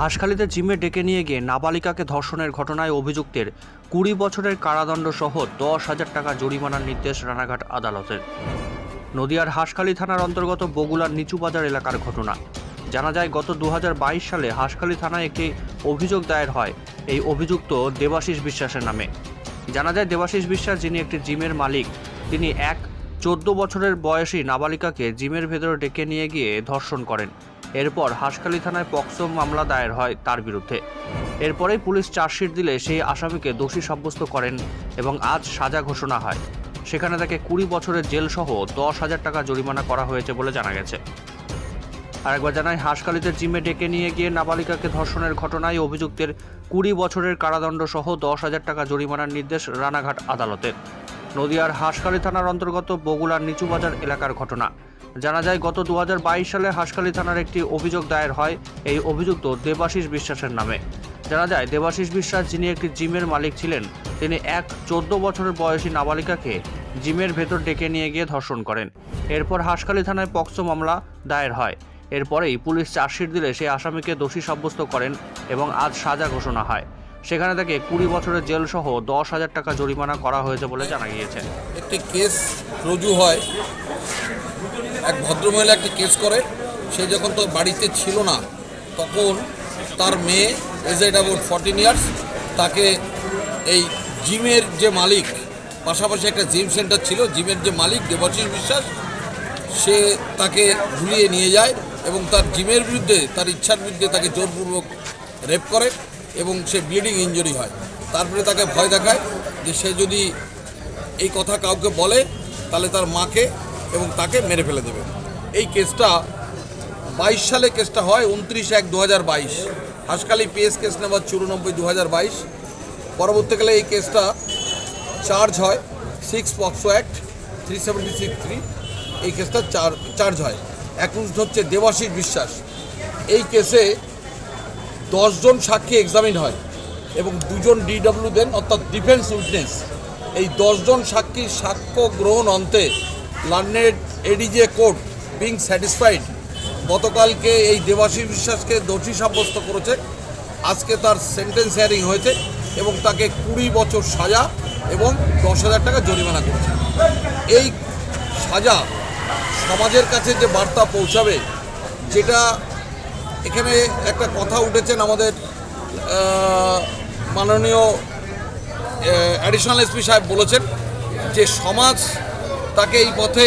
হাঁসখালিতে জিমে ডেকে নিয়ে গিয়ে নাবালিকাকে ধর্ষণের ঘটনায় অভিযুক্তের কুড়ি বছরের কারাদণ্ড সহ দশ হাজার টাকা জরিমানার নির্দেশ রানাঘাট আদালতের। নদিয়ার হাঁসখালি থানার অন্তর্গত বগুলার নিচুবাজার এলাকার ঘটনা। জানা যায়, গত দু হাজার বাইশ সালে হাঁসখালি থানায় একটি অভিযোগ দায়ের হয়। এই অভিযুক্ত দেবাশিস বিশ্বাসের নামে। জানা যায়, দেবাশিস বিশ্বাস, যিনি একটি জিমের মালিক, তিনি এক চোদ্দ বছরের বয়সী নাবালিকাকে জিমের ভেতরে ডেকে নিয়ে গিয়ে ধর্ষণ করেন। এরপর হাঁসখালি থানায় পক্সো মামলা দায়ের হয় তার বিরুদ্ধে। এরপরেই পুলিশ চার্জশিট দিলে সেই আসামিকে দোষী সাব্যস্ত করেন এবং আজ সাজা ঘোষণা হয়। সেখানে তাকে কুড়ি বছরের জেল সহ দশ হাজার টাকা জরিমানা করা হয়েছে বলে জানা গেছে। আরেকবার জানায় হাঁসখালিতে জিমে ডেকে নিয়ে গিয়ে নাবালিকাকে ধর্ষণের ঘটনায় অভিযুক্তের কুড়ি বছরের কারাদণ্ড সহ দশ হাজার টাকা জরিমানার নির্দেশ রানাঘাট আদালতের নদিয়ার হাঁসখালি থানার অন্তর্গত বগুলার নিচুবাজার এলাকার ঘটনা। জানা যায়, গত দু হাজার বাইশ সালে হাঁসখালি থানার একটি অভিযোগ দায়ের হয়, এই অভিযুক্ত দেবাশিস বিশ্বাসের নামে। জানা যায়, দেবাশিস বিশ্বাস, যিনি একটি জিমের মালিক ছিলেন, তিনি এক চোদ্দ বছরের বয়সী নাবালিকাকে জিমের ভেতর ডেকে নিয়ে গিয়ে ধর্ষণ করেন। এরপর হাঁসখালি থানায় পক্সো মামলা দায়ের হয়। এরপরেই পুলিশ চার্জশিট দিলে সেই আসামিকে দোষী সাব্যস্ত করেন এবং আজ সাজা ঘোষণা হয়। সেখানে তাকে কুড়ি বছরের জেল সহ দশ হাজার টাকা জরিমানা করা হয়েছে বলে জানা গিয়েছে। একটি কেস রুজু হয়। এক ভদ্রমহিলা একটি কেস করে, সে যখন তো বাড়িতে ছিল না, তখন তার মেয়ে এজেড অ্যাবাউট ফর্টিন ইয়ার্স, তাকে এই জিমের যে মালিক, পাশাপাশি একটা জিম সেন্টার ছিল, জিমের যে মালিক দেবাশিস বিশ্বাস, সে তাকে ঝুলিয়ে নিয়ে যায় এবং তার জিমের বিরুদ্ধে, তার ইচ্ছার বিরুদ্ধে তাকে জোরপূর্বক রেপ করে এবং সে ব্লিডিং ইঞ্জুরি হয়। তারপরে তাকে ভয় দেখায় যে সে যদি এই কথা কাউকে বলে, তাহলে তার মাকে এবং তাকে মেরে ফেলে দেবে। এই কেসটা বাইশ সালে কেসটা হয় উনত্রিশ এক দু হাজার বাইশ। হাসকালি পিএস কেস নাম্বার চুরানব্বই দু হাজার বাইশ। পরবর্তীকালে এই কেসটা চার্জ হয় six POCSO act three seventy six three. এই কেসটা চার, চার্জ হয়। একুশ হচ্ছে দেবাশিস বিশ্বাস। এই কেসে দশজন সাক্ষী এক্সামিন হয় এবং দুজন ডিডব্লিউ দেন, অর্থাৎ ডিফেন্স উইটনেস এই দশজন সাক্ষীর সাক্ষ্য গ্রহণ অন্তে learned ADJ court being satisfied গতকালকে এই দেবাশী বিশ্বাসকে দোষী সাব্যস্ত করেছে। আজকে তার সেন্টেন্স হিয়ারিং হয়েছে এবং তাকে কুড়ি বছর সাজা এবং দশ হাজার টাকা জরিমানা করেছে। এই সাজা সমাজের কাছে যে বার্তা পৌঁছাবে, যেটা এখানে একটা কথা উঠেছেন আমাদের মাননীয় অ্যাডিশনাল এসপি সাহেব বলেছেন যে সমাজ তাকে এই পথে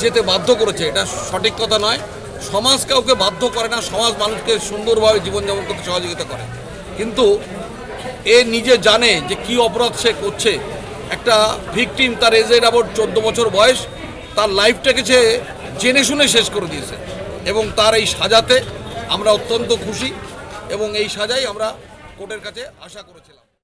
যেতে বাধ্য করেছে। এটা সঠিক কথা নয়। সমাজ কাউকে বাধ্য করে না, সমাজ মানুষকে সুন্দরভাবে জীবনযাপন করতে সহযোগিতা করে। কিন্তু এ নিজে জানে যে কি অপরাধ সে করছে। একটা ভিকটিম তার এজেড অ্যাবাউট চোদ্দ বছর বয়স, তার লাইফটাকে সে জেনে শুনে শেষ করে দিয়েছে এবং তার এই সাজাতে আমরা অত্যন্ত খুশি এবং এই সাজাই আমরা কোর্টের কাছে আশা করেছিলাম।